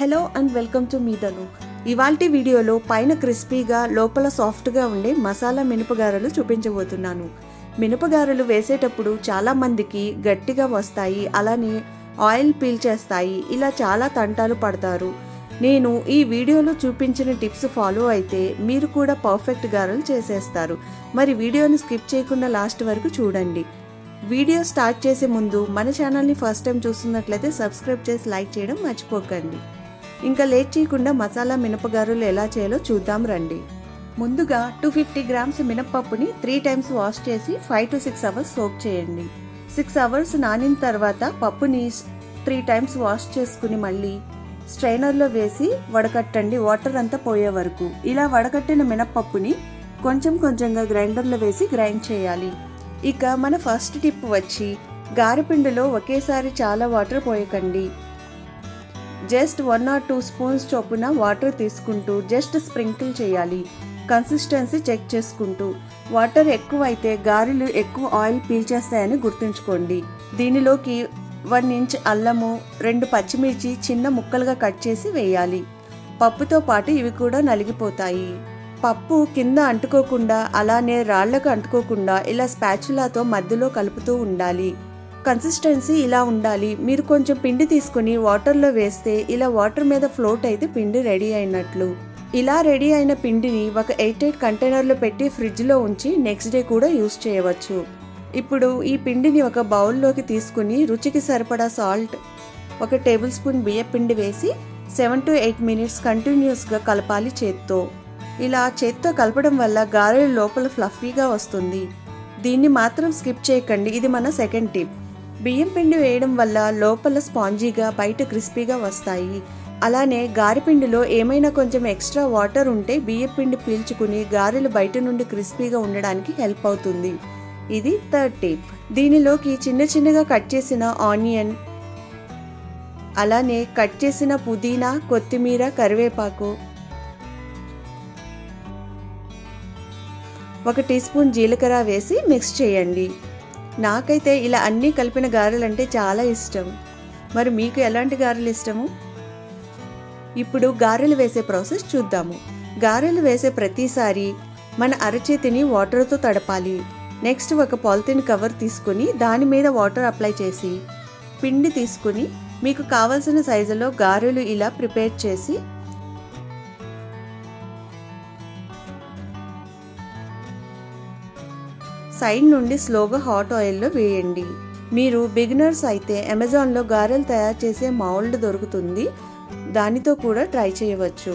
Hello and welcome to మీదను ఇవాల్టి వీడియోలో పైన క్రిస్పీగా లోపల సాఫ్ట్గా ఉండే మసాలా మినపగారలు చూపించబోతున్నాను. మినపగారలు వేసేటప్పుడు చాలామందికి గట్టిగా వస్తాయి అలానే ఆయిల్ పీల్చేస్తాయి ఇలా చాలా తంటాలు పడతారు. నేను ఈ వీడియోలో చూపించిన టిప్స్ ఫాలో అయితే మీరు కూడా పర్ఫెక్ట్ గారెలు చేసేస్తారు. మరి వీడియోని స్కిప్ చేయకుండా లాస్ట్ వరకు చూడండి. వీడియో స్టార్ట్ చేసే ముందు మన ఛానల్ని ఫస్ట్ టైం చూస్తున్నట్లయితే సబ్స్క్రైబ్ చేసి లైక్ చేయడం మర్చిపోకండి. ఇంకా లేట్ చేయకుండా మసాలా మినపగారులు ఎలా చేయాలో చూద్దాం రండి. ముందుగా టూ ఫిఫ్టీ గ్రామ్స్ మినపప్పుని త్రీ టైమ్స్ వాష్ చేసి five to six hours soak చేయండి. సిక్స్ అవర్స్ నానిన తర్వాత పప్పుని త్రీ టైమ్స్ వాష్ చేసుకుని మళ్ళీ స్ట్రైనర్లో వేసి వడకట్టండి. వాటర్ అంతా పోయే వరకు ఇలా వడకట్టిన మినపప్పుని కొంచెం కొంచెంగా గ్రైండర్లో వేసి గ్రైండ్ చేయాలి. ఇక మన ఫస్ట్ టిప్ వచ్చి గారెపిండిలో ఒకేసారి చాలా water పోయకండి. Just one or two spoons చొప్పున వాటర్ తీసుకుంటూ జస్ట్ స్ప్రింకిల్ చేయాలి. కన్సిస్టెన్సీ చెక్ చేసుకుంటూ. వాటర్ ఎక్కువ అయితే గారెలు ఎక్కువ ఆయిల్ పీల్చేస్తాయని గుర్తుంచుకోండి. దీనిలోకి వన్ ఇంచ్ అల్లము రెండు పచ్చిమిర్చి చిన్న ముక్కలుగా కట్ చేసి వేయాలి. పప్పుతో పాటు ఇవి కూడా నలిగిపోతాయి. పప్పు కింద అంటుకోకుండా అలానే రాళ్ళకు అంటుకోకుండా ఇలా స్పాచులాతో మధ్యలో కలుపుతూ ఉండాలి. కన్సిస్టెన్సీ ఇలా ఉండాలి. మీరు కొంచెం పిండి తీసుకుని వాటర్లో వేస్తే ఇలా వాటర్ మీద ఫ్లోట్ అయితే పిండి రెడీ అయినట్లు. ఇలా రెడీ అయిన పిండిని ఒక ఎయిట్ ఎయిట్ కంటైనర్లో పెట్టి ఫ్రిడ్జ్లో ఉంచి నెక్స్ట్ డే కూడా యూస్ చేయవచ్చు. ఇప్పుడు ఈ పిండిని ఒక బౌల్లోకి తీసుకుని రుచికి సరిపడా సాల్ట్ ఒక టేబుల్ స్పూన్ బియ్య పిండి వేసి సెవెన్ టు ఎయిట్ మినిట్స్ కంటిన్యూస్గా కలపాలి చేత్తో. ఇలా చేత్తో కలపడం వల్ల గారెలు లోపల ఫ్లఫీగా వస్తుంది. దీన్ని మాత్రం స్కిప్ చేయకండి. ఇది మన సెకండ్ టిప్ బియ్యం పిండి వేయడం వల్ల లోపల స్పాంజీగా బయట క్రిస్పీగా వస్తాయి. అలానే గారెపిండిలో ఏమైనా కొంచెం ఎక్స్ట్రా వాటర్ ఉంటే బియ్యం పిండి పీల్చుకుని గారెలు బయట నుండి క్రిస్పీగా ఉండడానికి హెల్ప్ అవుతుంది. ఇది థర్డ్ టిప్. దీనిలోకి చిన్న చిన్నగా కట్ చేసిన ఆనియన్ అలానే కట్ చేసిన పుదీనా కొత్తిమీర కరివేపాకు ఒక టీ స్పూన్ జీలకర్ర వేసి మిక్స్ చేయండి. నాకైతే ఇలా అన్నీ కలిపిన గారెలు అంటే చాలా ఇష్టం. మరి మీకు ఎలాంటి గారెలు ఇష్టము? ఇప్పుడు గారెలు వేసే ప్రాసెస్ చూద్దాము. గారెలు వేసే ప్రతిసారి మన అరచేతిని వాటర్తో తడపాలి. నెక్స్ట్ ఒక పాలిథిన్ కవర్ తీసుకుని దాని మీద వాటర్ అప్లై చేసి పిండి తీసుకుని మీకు కావలసిన సైజులో గారెలు ఇలా ప్రిపేర్ చేసి సైడ్ నుండి స్లోగా హాట్ ఆయిల్లో వేయండి. మీరు బిగినర్స్ అయితే అమెజాన్లో గారెలు తయారు చేసే మౌల్డ్ దొరుకుతుంది. దానితో కూడా ట్రై చేయవచ్చు.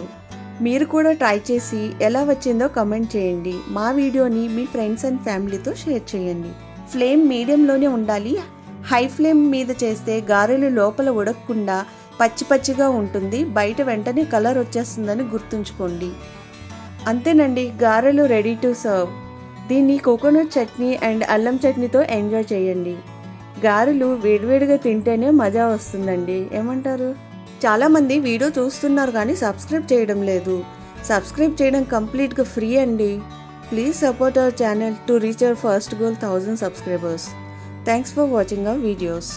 మీరు కూడా ట్రై చేసి ఎలా వచ్చిందో కమెంట్ చేయండి. మా వీడియోని మీ ఫ్రెండ్స్ అండ్ ఫ్యామిలీతో షేర్ చేయండి. ఫ్లేమ్ మీడియంలోనే ఉండాలి. హై ఫ్లేమ్ మీద చేస్తే గారెలు లోపల ఉడకకుండా పచ్చి పచ్చిగా ఉంటుంది. బయట వెంటనే కలర్ వచ్చేస్తుందని గుర్తుంచుకోండి. అంతేనండి గారెలు రెడీ టు సర్వ్ దీన్ని కోకోనట్ చట్నీ అండ్ అల్లం చట్నీతో ఎంజాయ్ చేయండి. గారెలు వేడివేడిగా తింటేనే మజా వస్తుందండి. ఏమంటారు? చాలామంది వీడియో చూస్తున్నారు కానీ సబ్స్క్రైబ్ చేయడం లేదు. సబ్స్క్రైబ్ చేయడం కంప్లీట్గా ఫ్రీ అండి. Please support our channel to reach our first goal thousand subscribers. Thanks for watching our videos.